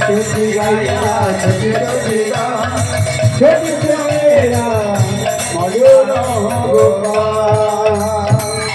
Shri Shri Gaia, Shri Shri Gaia, Shri Shri Gaia,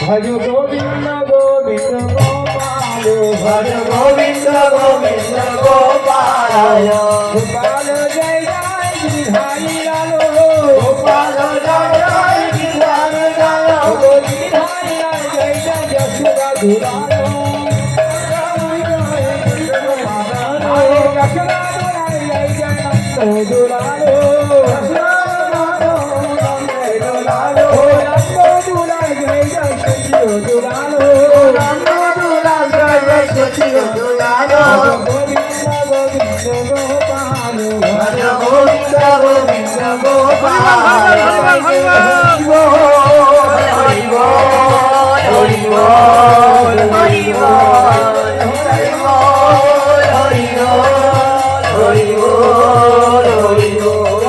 ভজ গোবিন্দ গোবিন্দ গোপাল ভজ গোবিন্দ গোবিন্দ গোপাল গোপাল জয় জয় বিধারী লালো গোপাল জয় জয় বিধান জয় বিধারী লাল জয় জয় যশোদা দুলালো আরে যশোদা দুলাল জয় জয় নন্দ দুলালো সচিও দুলালো গোবিন্দ গোবিন্দ গোপাল গোবিন্দ গোবিন্দ গোপাল হরি বল হরি বল হরি বল হরি বল হরি বল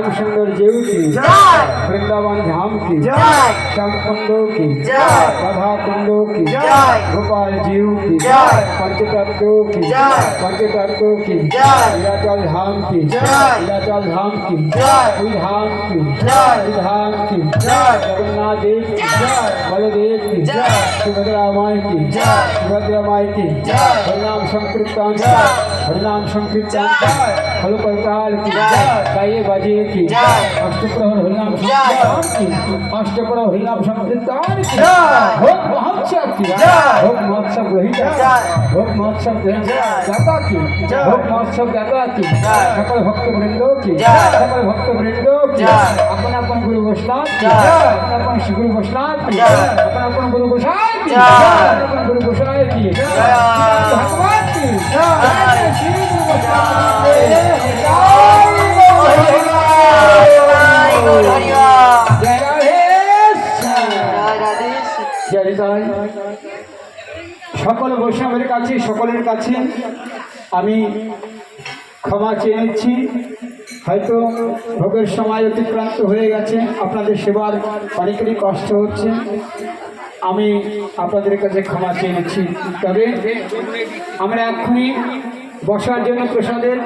रामचंद्र जीव की वृंदावन धाम की श्याम कुंडों की राधा कुंडो की गोपाल जीव की पंचतत्व की पंचतत्व की लीलाचल धाम की लीलाचल धाम की धाम की धाम की जगन्नाथ देव की बलदेव की जय। सुभद्रा माई की जय। सुभद्रा माई की जय। हरिनाम संकीर्तन जय। हरिनाम संकीर्तन जय। फल करताल की जय। गाये बाजे की जय। अष्टप्रहर हरिनाम जय। संकीर्तन की अष्टप्रहर हरिनाम संकीर्तन की जय। भोग महोत्सव की जय। भोग महोत्सव ग्रहिता जय। भोग महोत्सव जय। दाता की जय। भोग महोत्सव दाता की जय। सकल भक्त वृंदों की जय। सकल भक्त वृंदों की जय। अपन अपन गुरु वैष्णव की जय। अपन अपन श्री गुरु वैष्णव की जय। अपन अपन गुरु गोसाई সকল বৈষ্ণবের কাছে সকলের কাছে আমি ক্ষমা চেয়ে নিচ্ছি। হয়তো ভোগের সময় অতিক্রান্ত হয়ে গেছে। আপনাদের সেবার অনেকেরই কষ্ট হচ্ছে। আমি আপনাদের কাছে ক্ষমা চেয়ে নিচ্ছি। তবে আমরা এক্ষুনি বসার জন্য প্রসাদের